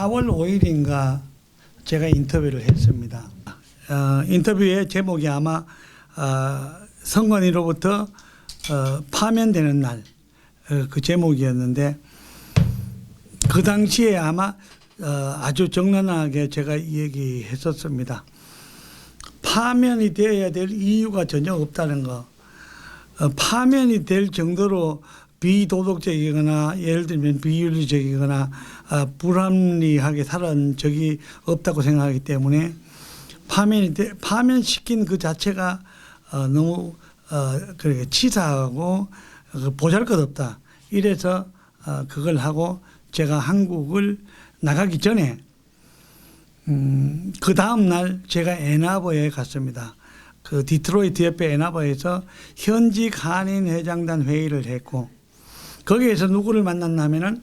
4월 5일인가 제가 인터뷰를 했습니다. 어, 인터뷰의 제목이 아마 어, 선관위로부터 어, 파면되는 날 그 제목이었는데 그 당시에 아마 어, 아주 정난하게 제가 얘기했었습니다. 파면이 되어야 될 이유가 전혀 없다는 거. 어, 파면이 될 정도로 비도덕적이거나 예를 들면 비윤리적이거나 어, 불합리하게 살은 적이 없다고 생각하기 때문에 파면이 돼, 파면시킨 그 자체가 어, 너무 어, 그렇게 치사하고 그 보잘 것 없다. 이래서 어, 그걸 하고 제가 한국을 나가기 전에 음, 그 다음 날 제가 애나버에 갔습니다. 그 디트로이트 옆에 애나버에서 현직 한인 회장단 회의를 했고 거기에서 누구를 만났냐면은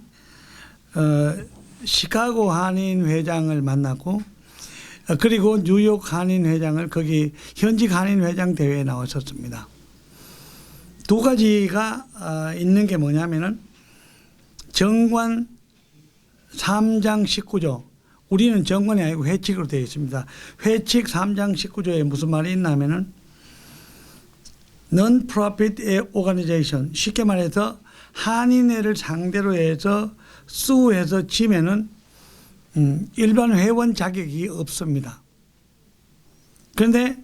어, 시카고 한인 회장을 만났고 어, 그리고 뉴욕 한인 회장을 거기 현직 한인 회장 대회에 나왔었습니다. 두 가지가 어, 있는 게 뭐냐면은 정관 3장 19조 우리는 정관이 아니고 회칙으로 되어 있습니다. 회칙 3장 19조에 무슨 말이 있냐면은 non-profit organization 쉽게 말해서 한인회를 상대로 해서 수해서 지면은 음, 일반 회원 자격이 없습니다. 그런데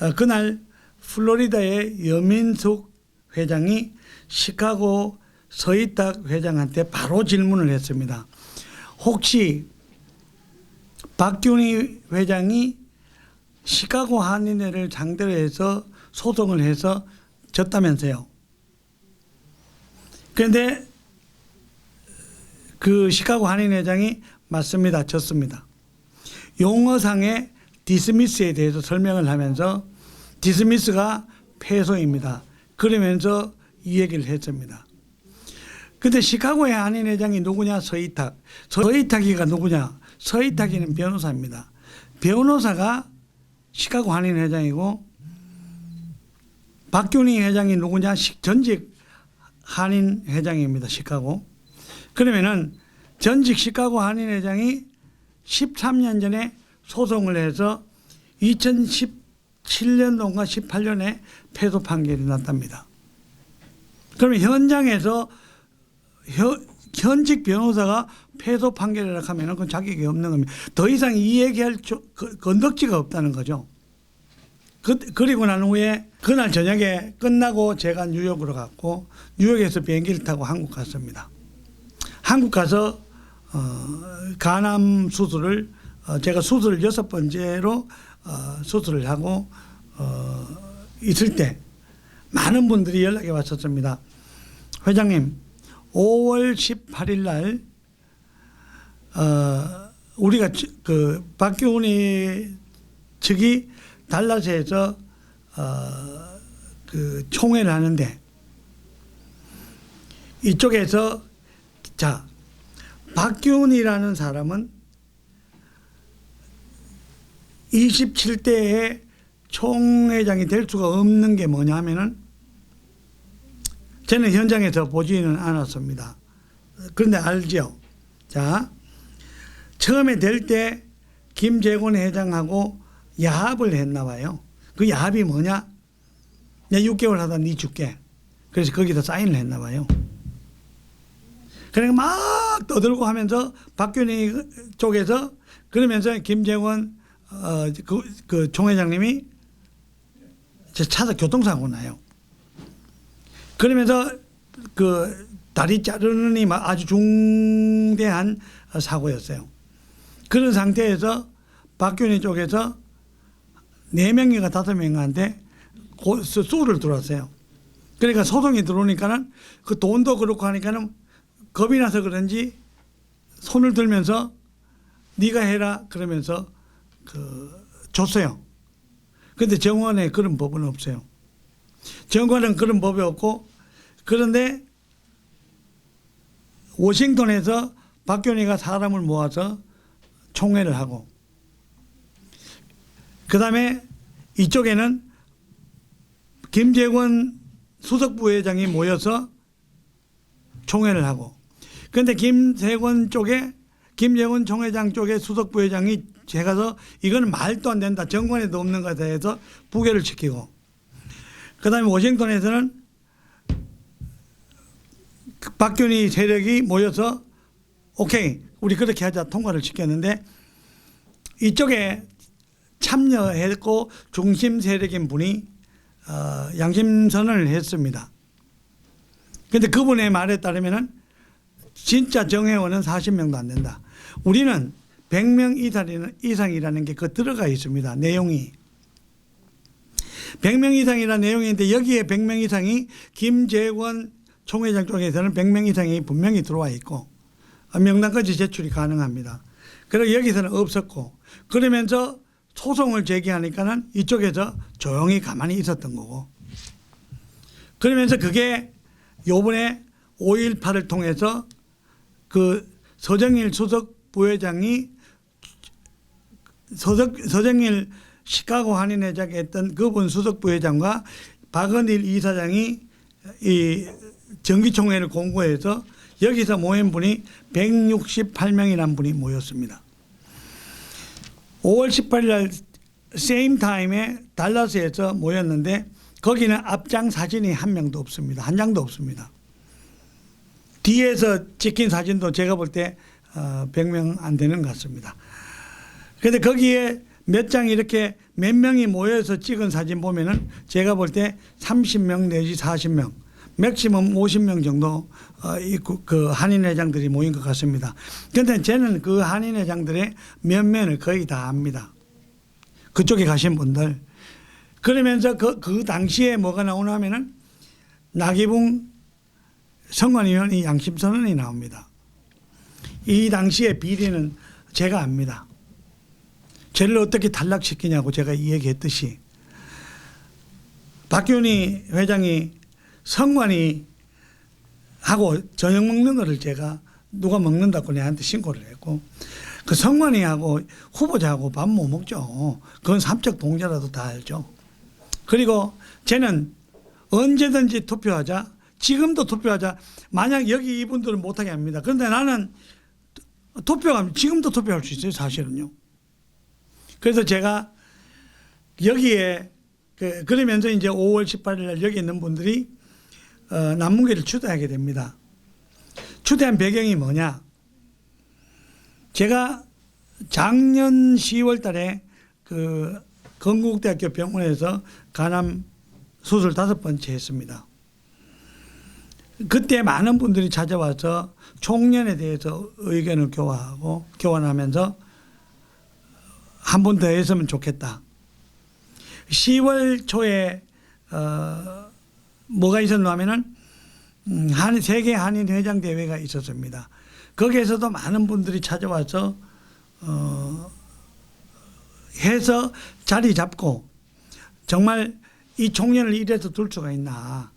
어, 그날 플로리다의 여민숙 회장이 시카고 서희탁 회장한테 바로 질문을 했습니다. 혹시 박균희 회장이 시카고 한인회를 상대로 해서 소송을 해서 졌다면서요. 그런데 그 시카고 한인 회장이 맞습니다. 졌습니다. 용어상의 디스미스에 대해서 설명을 하면서 디스미스가 패소입니다. 그러면서 이 얘기를 했습니다. 근데 시카고의 한인 회장이 누구냐? 서희탁. 서희탁이가 누구냐? 서희탁이는 변호사입니다. 변호사가 시카고 한인 회장이고 박균희 회장이 누구냐? 시- 전직 한인 회장입니다. 시카고. 그러면은 전직 시카고 한인 회장이 13년 전에 소송을 해서 2017년도인가 18년에 패소 판결이 났답니다. 그러면 현장에서 현, 현직 변호사가 패소 판결이라 하면 그건 자격이 없는 겁니다. 더 이상 이 얘기할 조- 그- 건덕지가 없다는 거죠. 그, 그리고 난 후에 그날 저녁에 끝나고 제가 뉴욕으로 갔고 뉴욕에서 비행기를 타고 한국 갔습니다. 한국 가서 어, 간암 수술을 어, 제가 수술을 여섯 번째로 어, 수술을 하고 어, 있을 때 많은 분들이 연락이 왔었습니다. 회장님, 5월 18일 날 어, 우리가 지- 그 박규훈이 측이 달라스에서 어, 그 총회를 하는데 이쪽에서 자 박규훈이라는 사람은 27대의 총회장이 될 수가 없는 게 뭐냐면은 저는 현장에서 보지는 않았습니다. 그런데 알죠. 자, 처음에 될 때 김재곤 회장하고 야합을 했나 봐요. 그 야합이 뭐냐? 내 6개월 하다 니 줄게. 그래서 거기다 사인을 했나 봐요. 그러니까 막 떠들고 하면서 박균희 쪽에서 그러면서 김재원 어, 그, 그 총회장님이 제 차서 교통사고 나요. 그러면서 그 다리 막 아주 중대한 사고였어요. 그런 상태에서 박균희 쪽에서 네 명인가 다섯 명한테 수를 들어왔어요. 그러니까 소송이 들어오니까는 그 돈도 그렇고 하니까는 겁이 나서 그런지 손을 들면서 네가 해라 그러면서 그 줬어요. 근데 정원에 그런 법은 없어요. 정관은 그런 법이 없고 그런데 워싱턴에서 박균희가 사람을 모아서 총회를 하고 그 다음에 이쪽에는 김재권 수석부회장이 모여서 총회를 하고 그런데 김세권 쪽에 김재원 총회장 쪽에 수석 부회장이 제가서 이거는 말도 안 된다. 정권에도 없는 것에 대해서 부결을 시키고 그다음에 워싱턴에서는 그 박균희 세력이 모여서 오케이 우리 그렇게 하자 통과를 시켰는데 이쪽에 참여했고 중심 세력인 분이 어, 양심 선언을 했습니다. 근데 그분의 말에 따르면은 진짜 정회원은 40명도 안 된다. 우리는 100명 이상이라는, 게 그 들어가 있습니다. 내용이. 100명 이상이라는 내용인데 여기에 100명 이상이 김재원 총회장 쪽에서는 100명 이상이 분명히 들어와 있고 명단까지 제출이 가능합니다. 그리고 여기서는 없었고 그러면서 소송을 제기하니까는 이쪽에서 조용히 가만히 있었던 거고 그러면서 그게 요번에 5.18을 통해서 그 서정일 수석 부회장이 서적, 서정일 시카고 한인회장에 했던 그분 수석 부회장과 박은일 이사장이 이 정기총회를 공고해서 여기서 모인 분이 168명이라는 분이 모였습니다. 5월 18일 날 same time에 달라스에서 모였는데 거기는 앞장 사진이 한 명도 없습니다. 한 장도 없습니다. 뒤에서 찍힌 사진도 제가 볼 때 어, 100명 안 되는 것 같습니다. 그런데 거기에 몇 장 이렇게 몇 명이 모여서 찍은 사진 보면은 제가 볼 때 30명 내지 40명, 맥시멈 50명 정도 어, 이 그- 그 한인회장들이 모인 것 같습니다. 그런데 저는 그 한인회장들의 면면을 거의 다 압니다. 그쪽에 가신 분들. 그러면서 그, 그 당시에 뭐가 나오나 하면은 나기붕 선관위원이 양심선언이 나옵니다. 이 당시의 비리는 제가 압니다. 저를 어떻게 탈락시키냐고 제가 이 얘기했듯이 박균희 회장이 성관이 하고 저녁 먹는 거를 제가 누가 먹는다고 내한테 신고를 했고 그 성관이하고 후보자하고 밥 못 먹죠. 그건 삼척 동자라도 다 알죠. 그리고 쟤는 언제든지 투표하자. 지금도 투표하자. 만약 여기 이분들은 못하게 합니다. 그런데 나는 투표하면 지금도 투표할 수 있어요. 사실은요. 그래서 제가 여기에 그 그러면서 이제 5월 18일 날 여기 있는 분들이 어, 남문계를 추대하게 됩니다. 추대한 배경이 뭐냐? 제가 작년 10월 달에 그 건국대학교 병원에서 간암 수술 다섯 번째 했습니다. 그때 많은 분들이 찾아와서 총련에 대해서 의견을 교환하고 교환하면서 한 번 더 했으면 좋겠다. 10월 초에 어, 뭐가 있었나 하면은 음, 한 세계 한인 회장 대회가 있었습니다. 거기에서도 많은 분들이 찾아와서 어, 해서 자리 잡고 정말 이 총련을 이래서 둘 수가 있나.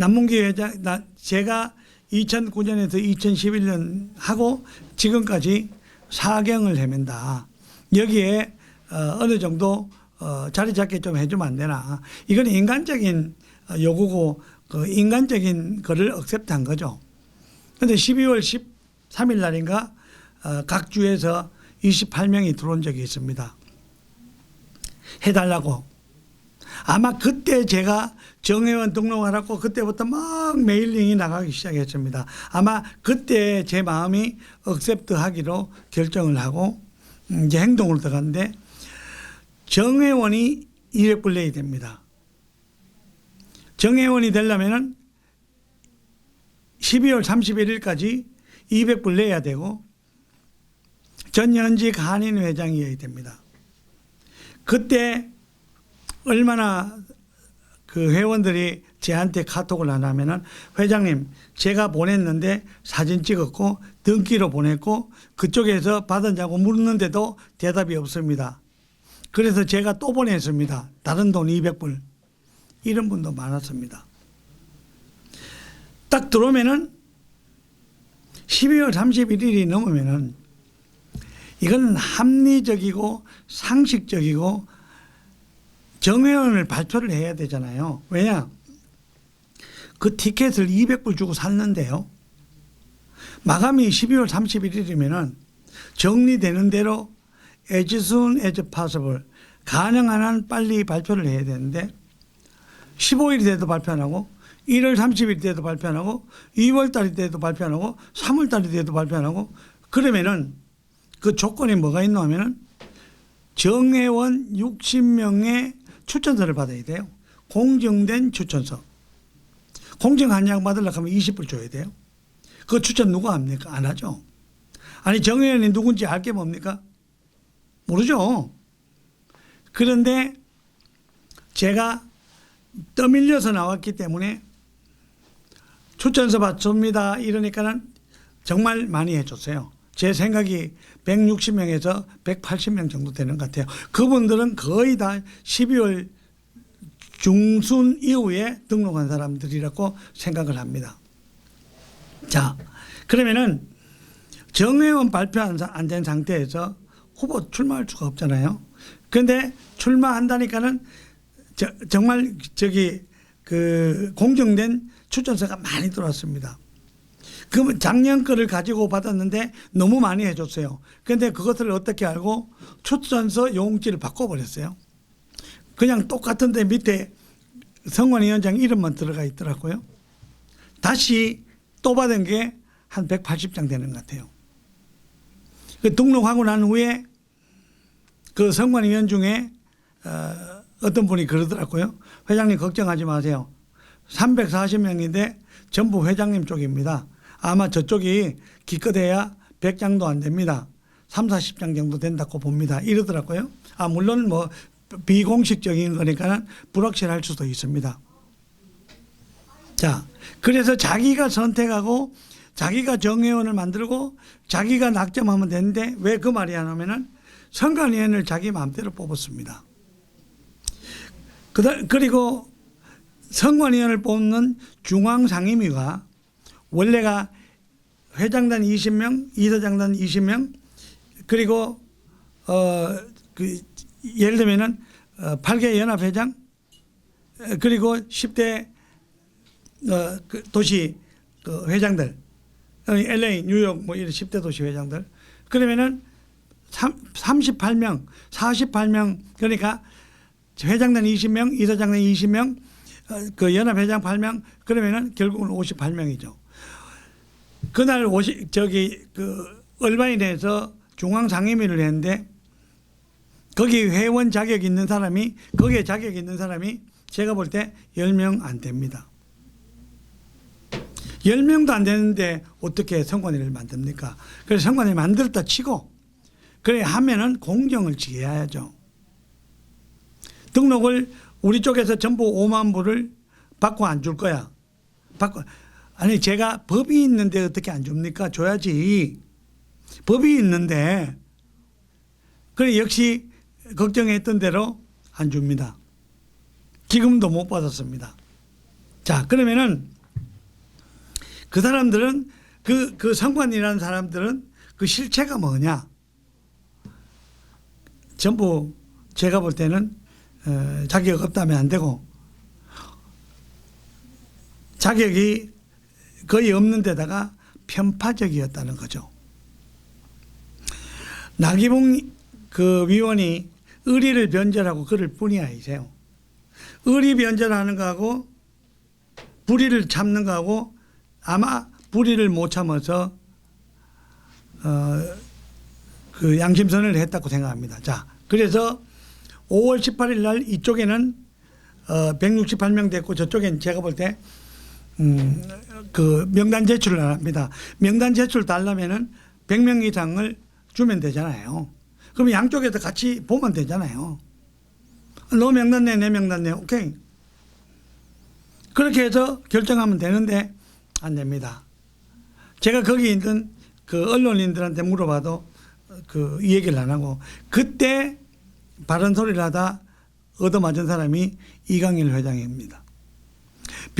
남문기 회장, 나, 제가 2009년에서 2011년 하고 지금까지 사경을 헤맨다. 여기에 어, 어느 정도 어, 자리 잡게 좀 해주면 안 되나. 이건 인간적인 어, 요구고 그 인간적인 거를 억셉트한 거죠. 근데 12월 13일 날인가 어, 각 주에서 28명이 들어온 적이 있습니다. 해달라고. 아마 그때 제가 정회원 등록하라고 그때부터 막 메일링이 나가기 시작했습니다. 아마 그때 제 마음이 억셉트 하기로 결정을 하고 음, 이제 행동으로 들어갔는데 정회원이 200불 내야 됩니다. 정회원이 되려면은 12월 31일까지 200불 내야 되고 전현직 한인 회장이어야 됩니다. 그때 얼마나 그 회원들이 저한테 카톡을 하냐면은 회장님 제가 보냈는데 사진 찍었고 등기로 보냈고 그쪽에서 받았냐고 묻는데도 대답이 없습니다. 그래서 제가 또 보냈습니다. 다른 돈 200불. 이런 분도 많았습니다. 딱 들어오면은 12월 31일이 넘으면은 이건 합리적이고 상식적이고 정회원을 발표를 해야 되잖아요. 왜냐? 그 티켓을 200불 주고 샀는데요. 마감이 12월 31일이면은 정리되는 대로 as soon as possible 가능한 한 빨리 발표를 해야 되는데 15일이 돼도 발표 안 하고 1월 30일 돼도 발표 안 하고 2월 달이 돼도 발표 안 하고 3월 달이 돼도 발표 안 하고 그러면은 그 조건이 뭐가 있노 하면은 정회원 60명의 추천서를 받아야 돼요. 공정된 추천서. 공정 한양 받으려고 하면 20불 줘야 돼요. 그 추천 누가 합니까? 안 하죠. 아니 정회원이 누군지 알게 뭡니까? 모르죠. 그런데 제가 떠밀려서 나왔기 때문에 추천서 받습니다. 이러니까는 정말 많이 해줬어요. 제 생각이 160명에서 180명 정도 되는 것 같아요. 그분들은 거의 다 12월 중순 이후에 등록한 사람들이라고 생각을 합니다. 자, 그러면은 정회원 발표 안 된 상태에서 후보 출마할 수가 없잖아요. 그런데 출마한다니까는 저, 정말 저기 그 공정된 추천서가 많이 들어왔습니다. 그 작년 거를 가지고 받았는데 너무 많이 해줬어요. 그런데 그것을 어떻게 알고 추천서 용지를 바꿔버렸어요. 그냥 똑같은데 밑에 성원위원장 이름만 들어가 있더라고요. 다시 또 받은 게 한 180장 되는 것 같아요. 그 등록하고 난 후에 그 성관위원 중에 어, 어떤 분이 그러더라고요. 회장님 걱정하지 마세요. 340명인데 전부 회장님 쪽입니다. 아마 저쪽이 기껏해야 100장도 안 됩니다. 3, 40장 정도 된다고 봅니다. 이러더라고요. 아, 물론 뭐 비공식적인 거니까 불확실할 수도 있습니다. 자, 그래서 자기가 선택하고 자기가 정회원을 만들고 자기가 낙점하면 되는데 왜 그 말이 안 하면은 선관위원을 자기 마음대로 뽑았습니다. 그리고 선관위원을 뽑는 중앙상임위가 원래가 회장단 20명, 이사장단 20명, 그리고 어 그 예를 들면은 어, 8개 연합 회장, 어, 그리고 10대 어, 그 도시 그 회장들, 어, LA, 뉴욕 뭐 이런 10대 도시 회장들. 그러면은 3, 38명, 48명 그러니까 회장단 20명, 이사장단 20명, 어, 그 연합회장 8명 그러면은 결국은 58명이죠. 그날 50 저기 그 얼바인에서 중앙 상임위를 했는데 거기 회원 자격 있는 사람이 거기에 자격 있는 사람이 제가 볼 때 10명 안 됩니다. 10명도 안 되는데 어떻게 선관위를 만듭니까? 그래서 선관위 만들었다 치고 그래 하면은 공정을 지켜야죠. 등록을 우리 쪽에서 전부 5만 불을 받고 안 줄 거야. 받고 아니 제가 법이 있는데 어떻게 안 줍니까? 줘야지. 법이 있는데 그래 역시 걱정했던 대로 안 줍니다. 지금도 못 받았습니다. 자 그러면은 그 사람들은 그, 그 상관이라는 사람들은 그 실체가 뭐냐? 전부 제가 볼 때는 어, 자격 없다면 안 되고 자격이 거의 없는 데다가 편파적이었다는 거죠. 나기봉 그 위원이 의리를 변절하고 그럴 뿐이야 이제요. 의리 변절하는 거하고 불의를 참는 거하고 아마 불의를 못 참아서 어 그 양심선을 했다고 생각합니다. 자, 그래서 5월 18일 날 이쪽에는 어 168명 됐고 저쪽엔 제가 볼 때 음, 그 명단 제출을 안 합니다. 명단 제출 달라면은 100명 이상을 주면 되잖아요. 그럼 양쪽에서 같이 보면 되잖아요. 너 명단 내, 내 명단 내, 오케이. 그렇게 해서 결정하면 되는데 안 됩니다. 제가 거기 있는 그 언론인들한테 물어봐도 그 이 얘기를 안 하고 그때 바른 소리를 하다 얻어맞은 사람이 이강일 회장입니다.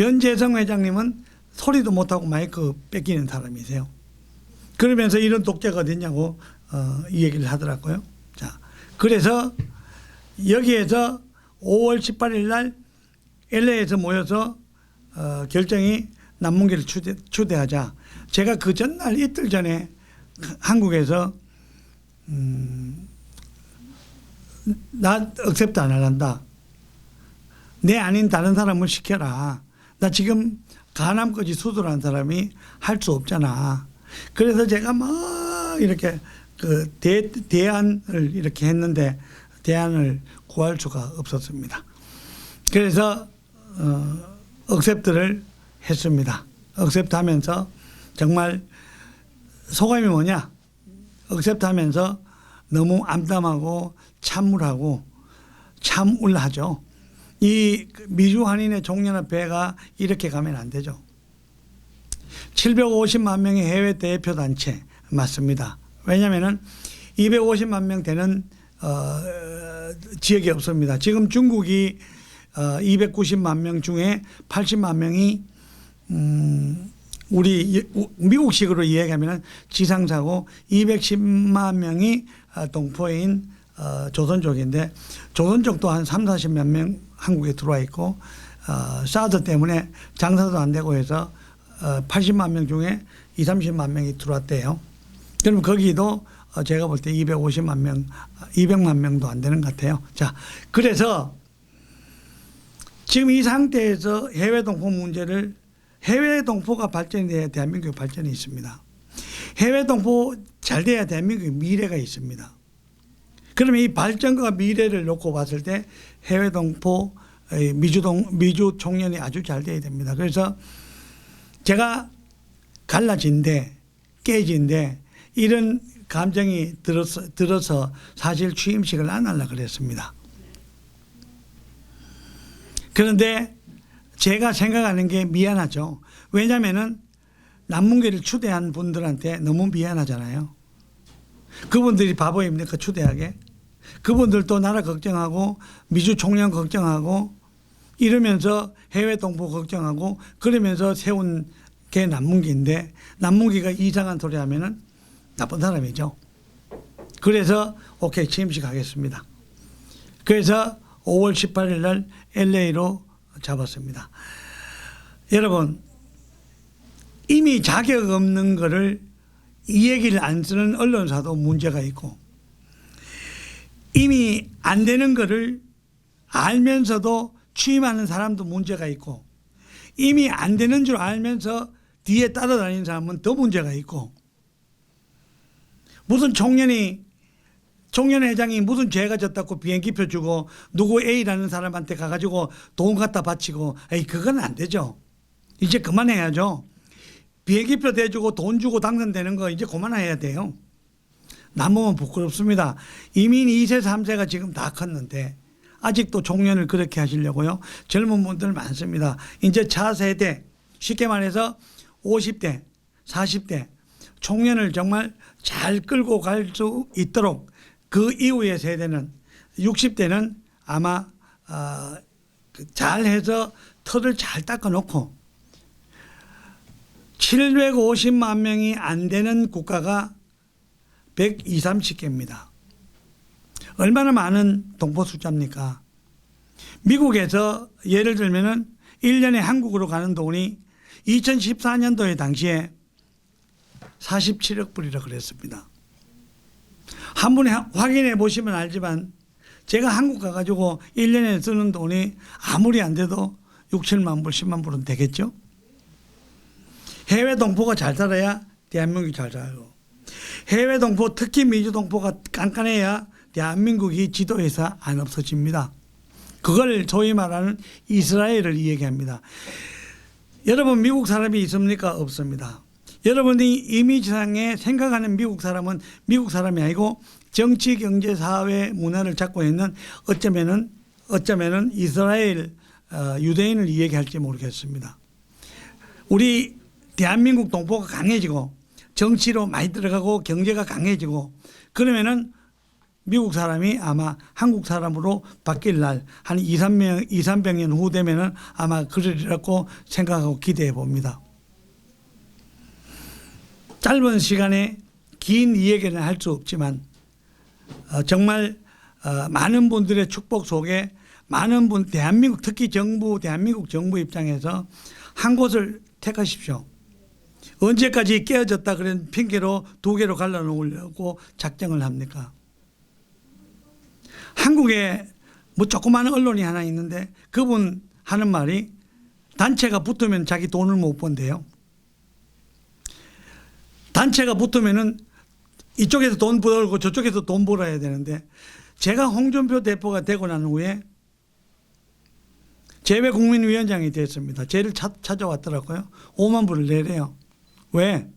변재성 회장님은 소리도 못하고 마이크 뺏기는 사람이세요. 그러면서 이런 독재가 어딨냐고 어, 이 얘기를 하더라고요. 자, 그래서 여기에서 5월 18일 날 LA에서 모여서 어, 결정이 남문기를 추대, 추대하자. 제가 그 전날 이틀 전에 한국에서 음, 나 억셉트 안 할란다. 내 아닌 다른 사람을 시켜라. 나 지금 가남까지 수술한 사람이 할 수 없잖아. 그래서 제가 막 이렇게 그 대, 대안을 이렇게 했는데 대안을 구할 수가 없었습니다. 그래서 어, 억셉트를 했습니다. 억셉트 하면서 정말 소감이 뭐냐? 억셉트 하면서 너무 암담하고 참물하고 참울하죠. 이 미주 한인의 종려협회가 이렇게 가면 안 되죠. 750만 명의 해외 대표 단체 맞습니다. 왜냐하면은 250만 명 되는 어, 지역이 없습니다. 지금 중국이 어, 290만 명 중에 80만 명이 음, 우리 이- 우- 미국식으로 이야기하면 지상사고 210만 명이 어, 동포인 어, 조선족인데 조선족도 한 3, 40몇 명 한국에 들어와 있고 어, 사드 때문에 장사도 안 되고 해서 어, 80만 명 중에 2, 30만 명이 들어왔대요. 그럼 거기도 어, 제가 볼 때 250만 명, 200만 명도 안 되는 것 같아요. 자, 그래서 지금 이 상태에서 해외 동포 문제를 해외 동포가 발전이 돼야 대한민국의 발전이 있습니다. 해외 동포 잘 돼야 대한민국의 미래가 있습니다. 그러면 이 발전과 미래를 놓고 봤을 때 해외 동포 의 미주 동 미주 청년이 아주 잘 돼야 됩니다. 그래서 제가 갈라진데 깨진데 이런 감정이 들어서 들어서 사실 취임식을 안 하려 그랬습니다. 그런데 제가 생각하는 게 미안하죠. 왜냐하면은 남문계를 추대한 분들한테 너무 미안하잖아요. 그분들이 바보입니까 추대하게? 그분들도 나라 걱정하고 미주 총련 걱정하고 이러면서 해외 동포 걱정하고 그러면서 세운 게 남문기인데 남문기가 이상한 소리 하면은 나쁜 사람이죠. 그래서 오케이 취임식 하겠습니다. 그래서 5월 18일 날 LA로 잡았습니다. 여러분 이미 자격 없는 거를 이 얘기를 안 쓰는 언론사도 문제가 있고 이미 안 되는 거를 알면서도 취임하는 사람도 문제가 있고 이미 안 되는 줄 알면서 뒤에 따라다니는 사람은 더 문제가 있고 무슨 총련이 총련 회장이 무슨 죄가 졌다고 비행기표 주고 누구 A라는 사람한테 가가지고 돈 갖다 바치고 에이 그건 안 되죠. 이제 그만해야죠. 비행기표 대주고 돈 주고 당선되는 거 이제 그만해야 돼요. 남으면 부끄럽습니다. 이민 2세, 3세가 지금 다 컸는데 아직도 종년을 그렇게 하시려고요. 젊은 분들 많습니다. 이제 차세대, 쉽게 말해서 50대, 40대 총련을 정말 잘 끌고 갈 수 있도록 그 이후의 세대는 60대는 아마 어, 그 잘해서 털을 잘 닦아놓고 750만 명이 안 되는 국가가 120, 30개입니다. 얼마나 많은 동포 숫자입니까? 미국에서 예를 들면은 1년에 한국으로 가는 돈이 2014년도에 당시에 47억 불이라 그랬습니다. 한 하- 확인해 보시면 알지만 제가 한국 가가지고 1년에 쓰는 돈이 아무리 안 돼도 6, 7만 불, 10만 불은 되겠죠? 해외 동포가 잘 살아야 대한민국이 잘 살고 해외 동포 특히 미주 동포가 깐깐해야 대한민국이 지도에서 안 없어집니다. 그걸 소위 말하는 이스라엘을 이야기합니다. 여러분 미국 사람이 있습니까? 없습니다. 여러분이 이미지상에 생각하는 미국 사람은 미국 사람이 아니고 정치, 경제, 사회, 문화를 잡고 있는 어쩌면은 어쩌면은 이스라엘 어, 유대인을 이야기할지 모르겠습니다. 우리 대한민국 동포가 강해지고 정치로 많이 들어가고 경제가 강해지고 그러면은 미국 사람이 아마 한국 사람으로 바뀔 날 한 2, 3명, 2, 300년 후 되면은 아마 그러리라고 생각하고 기대해 봅니다. 짧은 시간에 긴 이야기는 할 수 없지만 어, 정말 어, 많은 분들의 축복 속에 많은 분 대한민국 특히 정부 대한민국 정부 입장에서 한 곳을 택하십시오. 언제까지 깨어졌다 그런 핑계로 두 개로 갈라놓으려고 작정을 합니까? 한국에 뭐 조그마한 언론이 하나 있는데 그분 하는 말이 단체가 붙으면 자기 돈을 못 번대요. 단체가 붙으면은 이쪽에서 돈 벌고 저쪽에서 돈 벌어야 되는데 제가 홍준표 대표가 되고 난 후에 재외국민위원장이 됐습니다. 찾, 찾아왔더라고요. 5만 불을 내래요. 왜?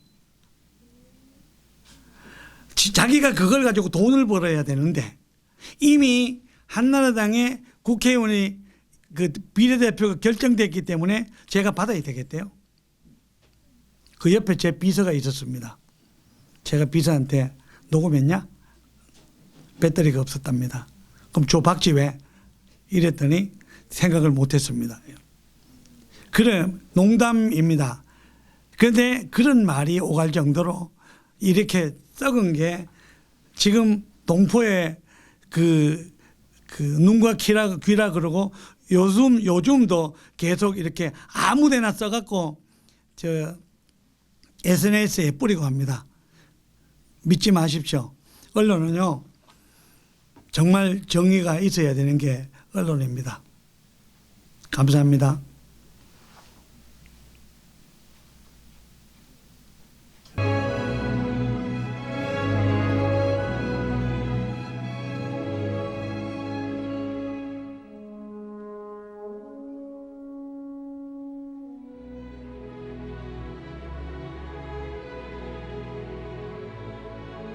지- 자기가 그걸 가지고 돈을 벌어야 되는데 이미 한나라당의 국회의원이 그 비례대표가 결정됐기 때문에 제가 받아야 되겠대요. 그 옆에 제 비서가 있었습니다. 제가 비서한테 녹음했냐? 배터리가 없었답니다. 그럼 조 박지 왜? 이랬더니 생각을 못했습니다. 그래 농담입니다. 그런데 그런 말이 오갈 정도로 이렇게 썩은 게 지금 동포의 그, 그 눈과 귀라, 귀라 그러고 요즘 요즘도 계속 이렇게 아무 데나 써갖고 저 SNS에 뿌리고 합니다. 믿지 마십시오. 언론은요 정말 정의가 있어야 되는 게 언론입니다. 감사합니다.